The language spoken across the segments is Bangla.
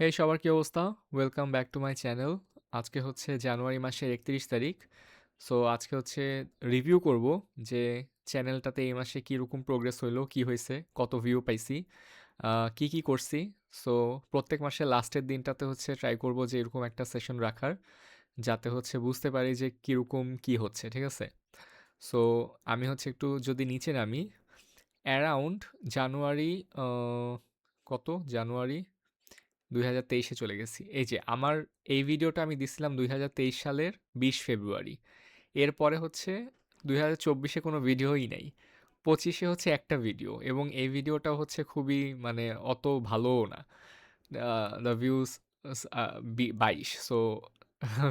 হে সবার কী অবস্থা? Welcome back to my channel. আজকে হচ্ছে জানুয়ারি মাসের ৩১ তারিখ। সো আজকে হচ্ছে রিভিউ করব যে চ্যানেলটাতে এই মাসে কীরকম প্রোগ্রেস হইল, কি হয়েছে কত ভিউ পাইছি, কি, কি করছি। সো প্রত্যেক মাসের লাস্টের দিনটাতে হচ্ছে ট্রাই করব যে এরকম একটা সেশন রাখার। যাতে হচ্ছে বুঝতে পারি যে কীরকম কি হচ্ছে, ঠিক আছে? সো আমি হচ্ছে একটু যদি নিচে নামি, অ্যারাউন্ড জানুয়ারি কত? জানুয়ারি ২০২৩ এ চলে গেছি। এই যে আমার এই ভিডিওটা আমি দিছিলাম ২০২৩ সালের ২০ ফেব্রুয়ারি। এরপরে হচ্ছে ২০২৪ এ কোনো ভিডিওই নেই পঁচিশে হচ্ছে একটা ভিডিও এবং এই ভিডিওটা হচ্ছে খুবই মানে অত ভালোও না। দ্য ভিউজ স আ, বি ২২ সো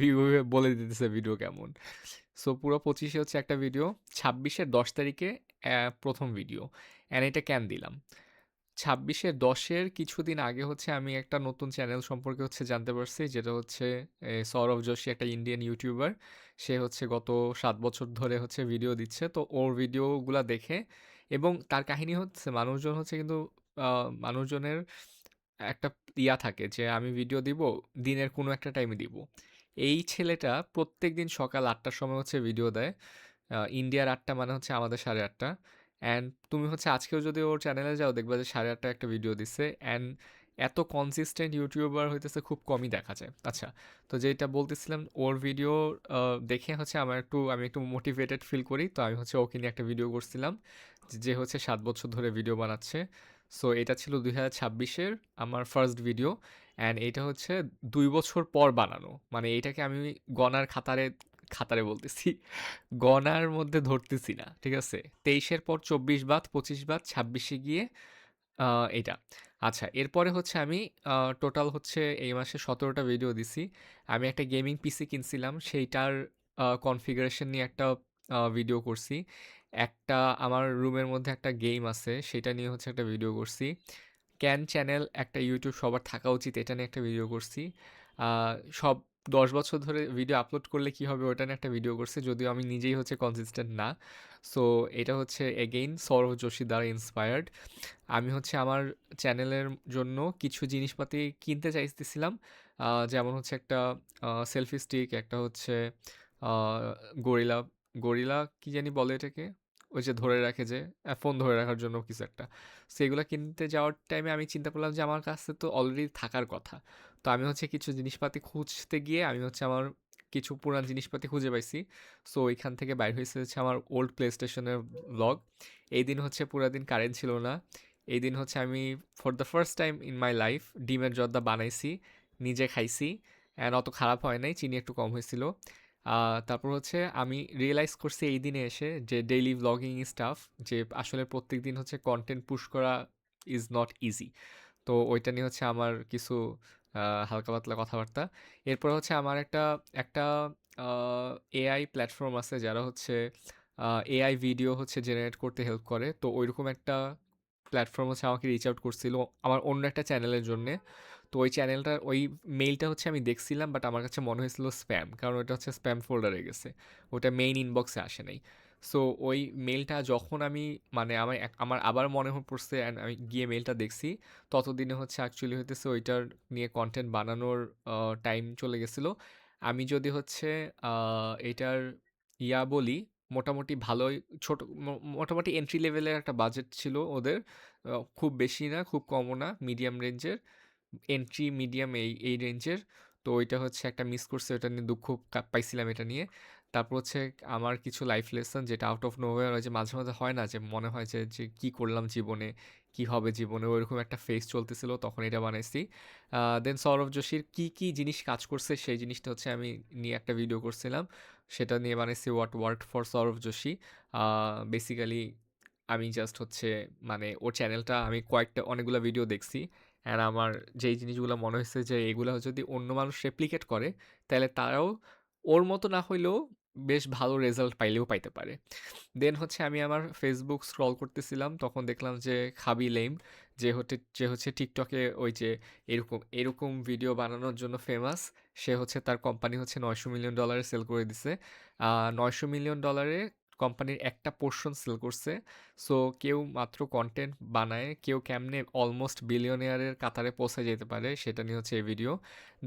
ভিউ বলে দিতেছে ভিডিও কেমন। সো পুরো পঁচিশে হচ্ছে একটা ভিডিও। ছাব্বিশের দশ তারিখে প্রথম ভিডিও। অ্যান্ড এটা কেন দিলাম? ২৬ এর ১০ এর কিছুদিন আগে হচ্ছে আমি একটা নতুন চ্যানেল সম্পর্কে হচ্ছে জানতে পারছি যেটা হচ্ছে সৌরভ যোশী একটা ইন্ডিয়ান ইউটিউবার। সে হচ্ছে গত সাত বছর ধরে হচ্ছে ভিডিও দিচ্ছে। তো ওর ভিডিওগুলা দেখে এবং তার কাহিনী হচ্ছে মানুষজন হচ্ছে কিন্তু মানুষজনের একটা ইয়া থাকে যে আমি ভিডিও দিব, দিনের কোনো একটা টাইমে দিব। এই ছেলেটা প্রত্যেক দিন সকাল আটটার সময় হচ্ছে ভিডিও দেয়। ইন্ডিয়ার আটটা মানে হচ্ছে আমাদের ৮:৩০ টা। অ্যান্ড তুমি হচ্ছে আজকেও যদি ওর চ্যানেলে যাও দেখবা যে সাড়ে আটটা একটা ভিডিও দিছে। অ্যান্ড এত কনসিস্টেন্ট ইউটিউবার হইতেছে খুব কমই দেখা যায়। আচ্ছা, তো যেটা বলতেছিলাম ওর ভিডিও দেখে হচ্ছে আমার একটু আমি একটু মোটিভেটেড ফিল করি। তো আমি হচ্ছে ওকে নিয়ে একটা ভিডিও করছিলাম। যে হচ্ছে সাত বছর ধরে ভিডিও বানাচ্ছে। সো এটা ছিল দুই হাজার ছাব্বিশের আমার ফার্স্ট ভিডিও। অ্যান্ড এটা হচ্ছে দুই বছর পর বানানো। মানে এটাকে আমি গণার খাতারে খাতারে বলতেছি। গণার মধ্যে ধরতেছি না। ঠিক আছে? তেইশের পর ২৪ বাদ, ২৫ বাদ, ছাব্বিশে গিয়ে এটা। আচ্ছা এরপরে হচ্ছে আমি টোটাল হচ্ছে এই মাসে সতেরোটা ভিডিও দিছি। আমি একটা গেমিং পিসি কিনছিলাম। সেইটার কনফিগারেশন নিয়ে একটা ভিডিও করছি। একটা আমার রুমের মধ্যে একটা গেম আছে সেটা নিয়ে হচ্ছে একটা ভিডিও করছি। ক্যান চ্যানেল একটা ইউটিউব সবার থাকা উচিত এটা নিয়ে একটা ভিডিও করছি। সব ১০ বছর ধরে ভিডিও আপলোড করলে কি হবে ওটা নিয়ে একটা ভিডিও করছে যদিও আমি নিজেই হচ্ছে কনসিস্টেন্ট না। সো এটা হচ্ছে এগেইন সৌরভ যোশী দ্বারা ইন্সপায়ার্ড। আমি হচ্ছে আমার চ্যানেলের জন্য কিছু জিনিসপাতি কিনতে চাইতেছিলাম। যেমন হচ্ছে একটা সেলফি স্টিক, একটা হচ্ছে গরিলা, গরিলা কি জানি বলে এটাকে? ওই যে ধরে রাখে যে ফোন ধরে রাখার জন্য কিছু একটা। সো এগুলা কিনতে যাওয়ার টাইমে আমি চিন্তা করলাম যে আমার কাছে তো অলরেডি থাকার কথা। তো আমি হচ্ছে কিছু জিনিসপাতি খুঁজতে গিয়ে আমি হচ্ছে আমার কিছু পুরান জিনিসপাতি খুঁজে পাইছি। সো ওইখান থেকে বাইর হইছে হচ্ছে আমার ওল্ড প্লে স্টেশনের ব্লগ এই দিন হচ্ছে পুরা দিন কারেন্ট ছিল না। এই দিন হচ্ছে আমি for the first time in my life ডিমের জর্দা বানাইছি, নিজে খাইছি। অ্যান্ড অত খারাপ হয় নাই। চিনি একটু কম হয়েছিল। তারপর হচ্ছে আমি রিয়েলাইজ করছি এই দিনে এসে যে ডেইলি ভ্লগিং ইজ টাফ। যে আসলে প্রত্যেকদিন হচ্ছে কন্টেন্ট পুশ করা ইজ নট ইজি। তো ওইটা নিয়ে হচ্ছে আমার কিছু হালকা পাতলা কথাবার্তা। এরপর হচ্ছে আমার একটা একটা এআই প্ল্যাটফর্ম আছে যারা হচ্ছে এআই ভিডিও হচ্ছে জেনারেট করতে হেল্প করে। তো ওইরকম একটা প্ল্যাটফর্ম হচ্ছে আমাকে রিচ আউট করছিল আমার অন্য একটা চ্যানেলের জন্যে। তো ওই চ্যানেলটার ওই মেইলটা হচ্ছে আমি দেখছিলাম বাট আমার কাছে মনে হয়েছিল স্প্যাম। কারণ ওটা হচ্ছে স্প্যাম ফোল্ডারে গেছে। ওটা মেইন ইনবক্সে আসে নাই। সো ওই মেলটা যখন আমি মানে আমার আমার আবার মনে হ, পড়ছে অ্যান্ড আমি গিয়ে মেলটা দেখছি। ততদিনে হচ্ছে অ্যাকচুয়ালি হইতেছে ওইটার নিয়ে কন্টেন্ট বানানোর টাইম চলে গেছিল আমি যদি হচ্ছে এটার ইয়া বলি মোটামুটি ভালোই ছোট মোটামুটি এন্ট্রি লেভেলের একটা বাজেট ছিল ওদের। খুব বেশি না, খুব কমও না, মিডিয়াম রেঞ্জের। এন্ট্রি, মিডিয়াম এই, এই রেঞ্জের। তো ওইটা হচ্ছে একটা মিস করছে ওটা নিয়ে দুঃখ পাইছিলাম এটা নিয়ে। তারপর হচ্ছে আমার কিছু লাইফ লেসন যেটা আউট অফ নোহোয়্যার ওই যে মাঝে, মাঝে হয় না যে মনে হয় যে, যে কি করলাম জীবনে, কি হবে জীবনে ওইরকম একটা ফেস চলতেছিল তখন এটা বানাইছি। দেন সৌরভ যোশীর কি, কি জিনিস কাজ করছে সেই জিনিসটা হচ্ছে আমি নিয়ে একটা ভিডিও করছিলাম। সেটা নিয়ে বানাইছি what worked for Sourav Joshi. Basically আমি জাস্ট হচ্ছে মানে ওর চ্যানেলটা আমি কয়েকটা অনেকগুলো ভিডিও দেখছি। অ্যান্ড আমার যেই জিনিসগুলো মনে হয়েছে যে এগুলো যদি অন্য মানুষ রেপ্লিকেট করে তাহলে তারাও ওর মতো না হইলেও বেশ ভালো রেজাল্ট পাইলেও পাইতে পারে। দেন হচ্ছে আমি আমার ফেসবুক স্ক্রল করতেছিলাম। তখন দেখলাম যে খাবি লেম যে হচ্ছে যে হচ্ছে টিকটকে ওই যে এরকম, এরকম ভিডিও বানানোর জন্য ফেমাস। সে হচ্ছে তার কোম্পানি হচ্ছে $৯০০ মিলিয়ন ডলারে সেল করে দিছে। নয়শো মিলিয়ন ডলারে কোম্পানির একটা পোর্শন সেল করছে। সো কেউ মাত্র কন্টেন্ট বানায়, কেউ কেমনে অলমোস্ট বিলিয়নিয়ারের কাতারে পৌঁছে যেতে পারে, সেটা নিয়ে হচ্ছে এই ভিডিও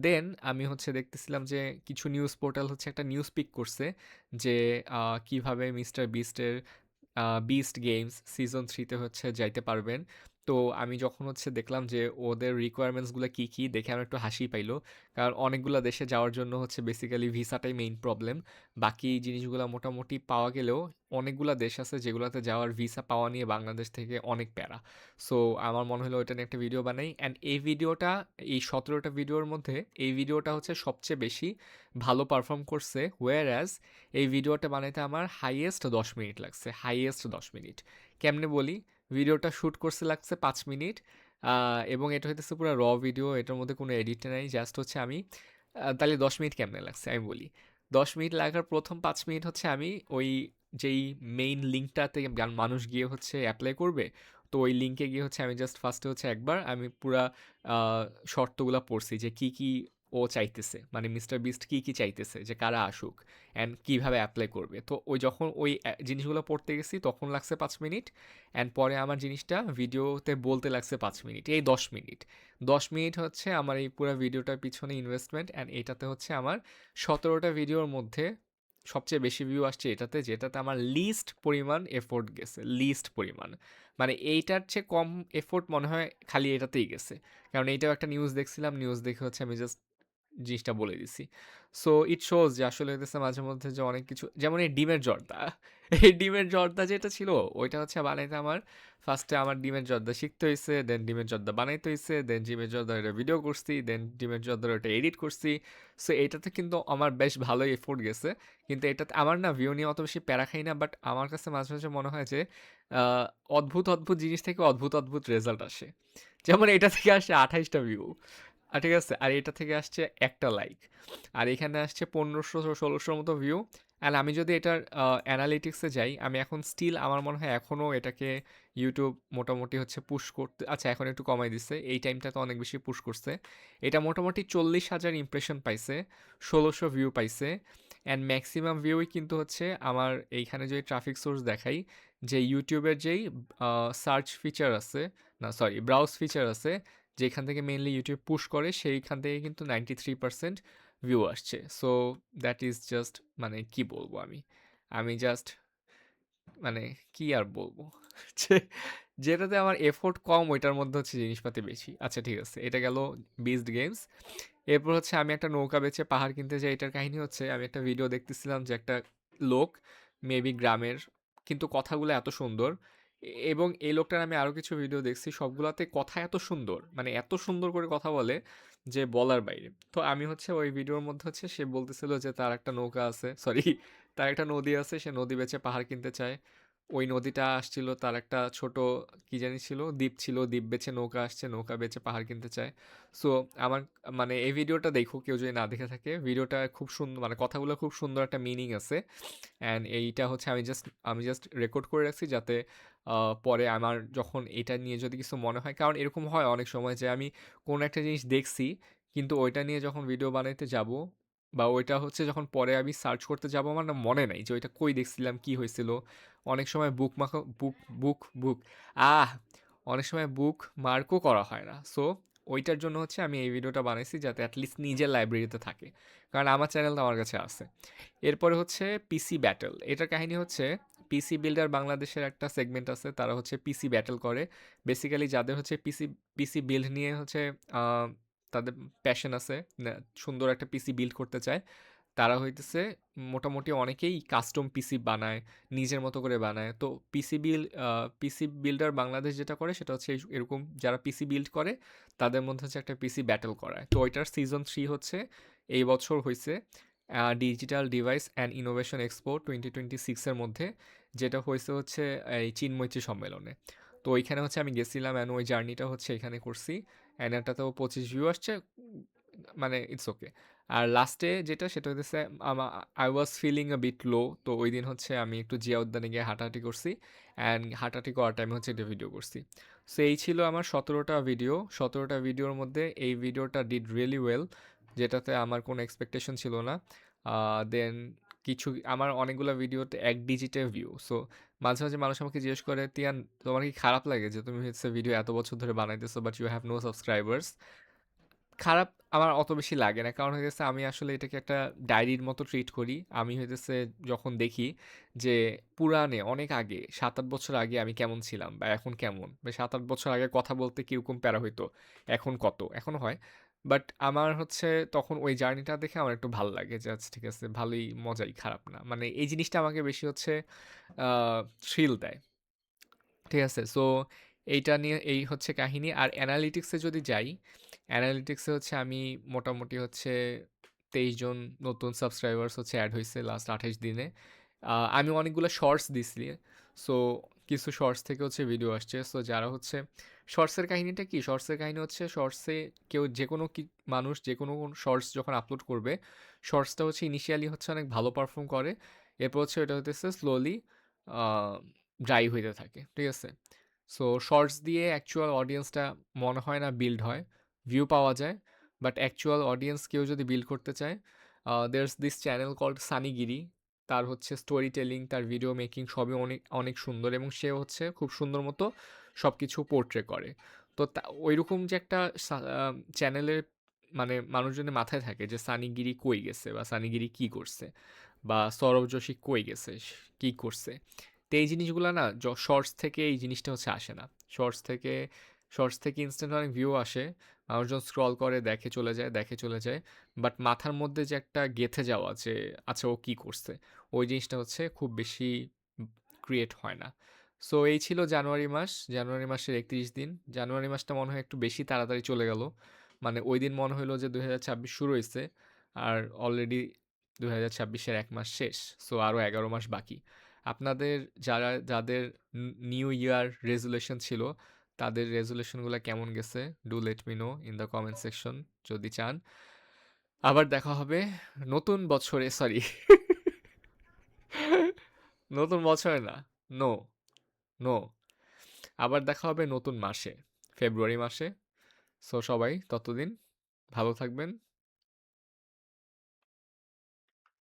দেন আমি হচ্ছে দেখতেছিলাম যে কিছু নিউজ পোর্টাল হচ্ছে একটা নিউজ পিক করছে যে কীভাবে মিস্টার বিস্টের বিস্ট গেমস সিজন থ্রিতে হচ্ছে যাইতে পারবেন। তো আমি যখন হচ্ছে দেখলাম যে ওদের রিকোয়ারমেন্টসগুলো কী কী, দেখে আমার একটু হাসি পাইলো। কারণ অনেকগুলো দেশে যাওয়ার জন্য হচ্ছে বেসিক্যালি ভিসাটাই মেইন প্রবলেম বাকি জিনিসগুলো মোটামুটি পাওয়া গেলেও অনেকগুলো দেশ আছে যেগুলোতে যাওয়ার ভিসা পাওয়া নিয়ে বাংলাদেশ থেকে অনেক প্যারা। সো আমার মনে হলো ওইটা নিয়ে একটা ভিডিও বানাই। অ্যান্ড এই ভিডিওটা এই সতেরোটা ভিডিওর মধ্যে এই ভিডিওটা হচ্ছে সবচেয়ে বেশি ভালো পারফর্ম করছে। ওয়ার অ্যাজ এই ভিডিওটা বানাইতে আমার হাইয়েস্ট দশ মিনিট লাগছে। হাইয়েস্ট দশ মিনিট। কেমনে বলি? ভিডিওটা শ্যুট করতে লাগছে পাঁচ মিনিট। এবং এটা হইতেছে পুরো র ভিডিও, এটার মধ্যে কোনো এডিট নাই, জাস্ট হচ্ছে আমি তাহলে দশ মিনিট কেমনে লাগছে আমি বলি। দশ মিনিট লাগার প্রথম পাঁচ মিনিট হচ্ছে আমি ওই যেই মেইন লিঙ্কটাতে মানুষ গিয়ে হচ্ছে অ্যাপ্লাই করবে, তো ওই লিঙ্কে গিয়ে হচ্ছে আমি জাস্ট ফার্স্টে হচ্ছে একবার আমি পুরা শর্তগুলো পড়ছি যে কি কি ও চাইতেছে। মানে মিস্টার বিস্ট কি কি চাইতেছে? যে কারা আসুক অ্যান্ড কীভাবে অ্যাপ্লাই করবে? তো ওই যখন ওই জিনিসগুলো পড়তে গেছি, তখন লাগছে পাঁচ মিনিট অ্যান্ড পরে আমার জিনিসটা ভিডিওতে বলতে লাগছে পাঁচ মিনিট, এই দশ মিনিট। দশ মিনিট হচ্ছে আমার এই পুরো ভিডিওটার পিছনে ইনভেস্টমেন্ট অ্যান্ড এটাতে হচ্ছে আমার সতেরোটা ভিডিওর মধ্যে সবচেয়ে বেশি ভিউ আসছে এটাতে, যেটাতে আমার লিস্ট পরিমাণ এফোর্ট গেছে লিস্ট পরিমাণ। মানে এইটার চেয়ে কম এফোর্ট মনে হয় খালি এটাতেই গেছে। কারণ এইটাও একটা নিউজ দেখছিলাম নিউজ দেখে হচ্ছে আমি জাস্ট জিনিসটা বলে দিছি। সো ইট শোজ যে আসলে হইতেছে মাঝে মধ্যে যে অনেক কিছু, যেমন এই ডিমের জর্দা। এই ডিমের জর্দা যেটা ছিল, ওইটা হচ্ছে বানাইতে আমার ফার্স্টে আমার ডিমের জর্দা শিখতে হয়েছে দেন ডিমের জর্দা বানাইতে হয়েছে দেন ডিমের জর্দা এটা ভিডিও করছি দেন ডিমের জর্দার ওটা এডিট করছি। সো এটাতে কিন্তু আমার বেশ ভালোই এফোর্ট গেছে। কিন্তু এটাতে আমার না ভিউ নিয়ে অত বেশি প্যারা খাই না বাট আমার কাছে মাঝে মাঝে মনে হয় যে অদ্ভুত অদ্ভুত জিনিস থেকে অদ্ভুত অদ্ভুত রেজাল্ট আসে। যেমন এটা থেকে আসে আঠাইশটা ভিউ আর ঠিক আছে, আর এটা থেকে আসছে একটা লাইক আর এখানে আসছে পনেরোশো ষোলোশোর মতো ভিউ অ্যান্ড আমি যদি এটার অ্যানালিটিক্সে যাই, আমি এখন স্টিল আমার মনে হয় এখনও এটাকে ইউটিউব মোটামুটি হচ্ছে পুশ করতে আচ্ছা এখন একটু কমাই দিচ্ছে এই টাইমটা তো অনেক বেশি পুশ করছে। এটা মোটামুটি চল্লিশ হাজার ইমপ্রেশন পাইছে, ষোলোশো ভিউ পাইছে। অ্যান্ড ম্যাক্সিমাম ভিউই কিন্তু হচ্ছে আমার এইখানে যদি ট্রাফিক সোর্স দেখাই, যে ইউটিউবের যেই সার্চ ফিচার আছে, না সরি ব্রাউজ ফিচার আছে যেখান থেকে মেনলি ইউটিউব পুশ করে, সেইখান থেকে কিন্তু নাইনটি থ্রি পার্সেন্ট ভিউ আসছে। সো দ্যাট ইজ জাস্ট মানে কি বলব আমি? আমি জাস্ট মানে কি আর বলব? যেটাতে আমার এফোর্ট কম, ওইটার মধ্যে হচ্ছে জিনিসপাতি বেশি। আচ্ছা ঠিক আছে, এটা গেল বিজড গেমস এরপর হচ্ছে আমি একটা নৌকা বেচে পাহাড় কিনতে যাই, এটার কাহিনী হচ্ছে, আমি একটা ভিডিও দেখতেছিলাম যে একটা লোক মেবি গ্রামের, কিন্তু কথাগুলো এত সুন্দর এবং এই লোকটার আমি আরও কিছু ভিডিও দেখছি। সবগুলোতে কথা এত সুন্দর মানে এত সুন্দর করে কথা বলে যে বলার বাইরে। তো আমি হচ্ছে ওই ভিডিওর মধ্যে হচ্ছে সে বলতেছিল যে তার একটা নৌকা আছে সরি তার একটা নদী আছে, সে নদী বেচে পাহাড় কিনতে চায়। ওই নদীটা আসছিল, তার একটা ছোট কি জানি ছিল, দ্বীপ ছিল, দ্বীপ বেছে নৌকা আসছে, নৌকা বেছে পাহাড় কিনতে চায়। সো আমার মানে এই ভিডিওটা দেখো কেউ যদি না দেখে থাকে, ভিডিওটা খুব সুন্দর মানে কথাগুলো খুব সুন্দর একটা মিনিং আছে। অ্যান্ড এইটা হচ্ছে আমি জাস্ট আমি জাস্ট রেকর্ড করে রাখছি যাতে পরে আমার যখন এটা নিয়ে যদি কিছু মনে হয়, কারণ এরকম হয় অনেক সময় যে আমি কোনো একটা জিনিস দেখছি, কিন্তু ওইটা নিয়ে যখন ভিডিও বানাইতে যাব বা ওইটা হচ্ছে যখন পরে আমি সার্চ করতে যাব আমার না মনে নাই যে ওইটা কই দেখছিলাম, কি হয়েছিল। অনেক সময় বুক মাখা বুক বুক বুক আহ! অনেক সময় বুক মার্কও করা হয় না। সো ওইটার জন্য হচ্ছে আমি এই ভিডিওটা বানাইছি যাতে অ্যাটলিস্ট নিজের লাইব্রেরিতে থাকে। কারণ আমার চ্যানেলটা আমার কাছে আছে। এরপরে হচ্ছে পিসি ব্যাটেল এটার কাহিনী হচ্ছে পিসি বিল্ডার বাংলাদেশের একটা সেগমেন্ট আছে, তারা হচ্ছে পিসি ব্যাটেল করে। বেসিক্যালি যাদের হচ্ছে পিসি পিসি বিল্ড নিয়ে হচ্ছে তাদের প্যাশন আছে সুন্দর একটা পিসি বিল্ড করতে চায়। তারা হইতেছে মোটামুটি অনেকেই কাস্টম পিসি বানায়, নিজের মতো করে বানায়। তো পিসি বিল পিসি বিল্ডার বাংলাদেশ যেটা করে সেটা হচ্ছে এরকম যারা পিসি বিল্ড করে, তাদের মধ্যে হচ্ছে একটা পিসি ব্যাটেল করায়। তো ওইটার সিজন থ্রি হচ্ছে, এই বছর হয়েছে digital device and innovation expo twenty twenty সিক্সের মধ্যে, যেটা হয়েছে হচ্ছে এই চিন্মৈত্রী সম্মেলনে। তো ওইখানে হচ্ছে আমি গেছিলাম অ্যান্ড ওই জার্নিটা হচ্ছে এখানে করছি। অ্যান্ড এটাতেও পঁচিশ ভিউ আসছে মানে ইটস ওকে আর লাস্টে যেটা, সেটা হচ্ছে আমার I was feeling a bit low তো ওই দিন হচ্ছে আমি একটু জিয়া উদ্যানে গিয়ে হাঁটাহাঁটি করছি অ্যান্ড হাঁটাহাঁটি করার টাইমে হচ্ছে একটা ভিডিও করছি সো এই ছিল আমার সতেরোটা ভিডিও সতেরোটা ভিডিওর মধ্যে এই ভিডিওটা ডিড রিয়েলি ওয়েল যেটাতে আমার কোনো এক্সপেকটেশন ছিল না দেন কিছু, আমার অনেকগুলো ভিডিওতে এক ডিজিটে ভিউ। সো মাঝে, মাঝে মানুষ আমাকে জিজ্ঞেস করে, "তিয়ান তোমার কি খারাপ লাগে যে তুমি হচ্ছে ভিডিও এত বছর ধরে বানাইতেছো but you have no subscribers?" খারাপ আমার অত বেশি লাগে না। কারণ হইতেছে আমি আসলে এটাকে একটা ডায়েরির মতো ট্রিট করি। আমি হইতেছে যখন দেখি যে পুরাণে অনেক আগে ৭-৮ বছর আগে আমি কেমন ছিলাম বা এখন কেমন বা ৭-৮ বছর আগে কথা বলতে কীরকম প্যারা হইতো, এখন কত? এখনও হয়। বাট আমার হচ্ছে তখন ওই জার্নিটা দেখে আমার একটু ভালো লাগে যে আচ্ছা ঠিক আছে ভালোই মজাই খারাপ না। মানে এই জিনিসটা আমাকে বেশি হচ্ছে থ্রিল দেয়। ঠিক আছে? সো এইটা নিয়ে এই হচ্ছে কাহিনী। আর অ্যানালিটিক্সে যদি যাই, অ্যানালিটিক্সে হচ্ছে আমি মোটামুটি হচ্ছে ২৩ জন নতুন সাবস্ক্রাইবার্স হচ্ছে অ্যাড হয়েছে লাস্ট ২৮ দিনে। আমি অনেকগুলো শর্টস দিছি। সো কিছু শর্টস থেকে হচ্ছে ভিডিও আসছে। সো যারা হচ্ছে শর্টসের কাহিনীটা কি? শর্টসের কাহিনী হচ্ছে শর্টসে কেউ যে কোনো কি মানুষ যে কোনো শর্টস যখন আপলোড করবে, শর্টসটা হচ্ছে ইনিশিয়ালি হচ্ছে অনেক ভালো পারফর্ম করে। এরপর হচ্ছে ওটা হইতেছে স্লোলি ড্রাই হইতে থাকে। ঠিক আছে? সো শর্টস দিয়ে অ্যাকচুয়াল অডিয়েন্সটা মনে হয় না বিল্ড হয়। ভিউ পাওয়া যায়। বাট অ্যাকচুয়াল অডিয়েন্স কেউ যদি বিল্ড করতে চায়, দেয়ারস দিস চ্যানেল কল্ড সানিগিরি। তার হচ্ছে স্টোরি টেলিং, তার ভিডিও মেকিং সবই অনেক, অনেক সুন্দর এবং সে হচ্ছে খুব সুন্দর মতো সবকিছু পোর্ট্রে করে। তো ঐরকম যে একটা চ্যানেলের মানে মানুষজনের মাথায় থাকে যে সানিগিরি কই গেছে বা সানিগিরি কি করছে বা সৌরভ যোশী কই গেছে, কি করছে। তো এই জিনিসগুলা না শর্টস থেকে এই জিনিসটা হচ্ছে আসে না। শর্টস থেকে শর্টস থেকে ইনস্ট্যান্ট অনেক ভিউ আসে। মানুষজন স্ক্রল করে দেখে চলে যায়, দেখে চলে যায়। বাট মাথার মধ্যে যে একটা গেঁথে যাওয়া যে আচ্ছা ও কি করছে? ওই জিনিসটা হচ্ছে খুব বেশি ক্রিয়েট হয় না। সো এই ছিল জানুয়ারি মাস। জানুয়ারি মাসের ৩১ দিন। জানুয়ারি মাসটা মনে হয় একটু বেশি তাড়াতাড়ি চলে গেল। মানে ওই দিন মনে হইল যে ২০২৬ শুরু হয়েছে আর অলরেডি ২০২৬ এর ১ মাস শেষ। সো আরও এগারো মাস বাকি। আপনাদের যারা যাদের নিউ ইয়ার রেজুলেশন ছিল, তাদের রেজোলিউশনগুলা কেমন গেছে? Do let me know in the comment section যদি চান। আবার দেখা হবে নতুন বছরে সরি নতুন বছরে না। No, no. আবার দেখা হবে নতুন মাসে, ফেব্রুয়ারি মাসে। সো সবাই ততদিন ভালো থাকবেন।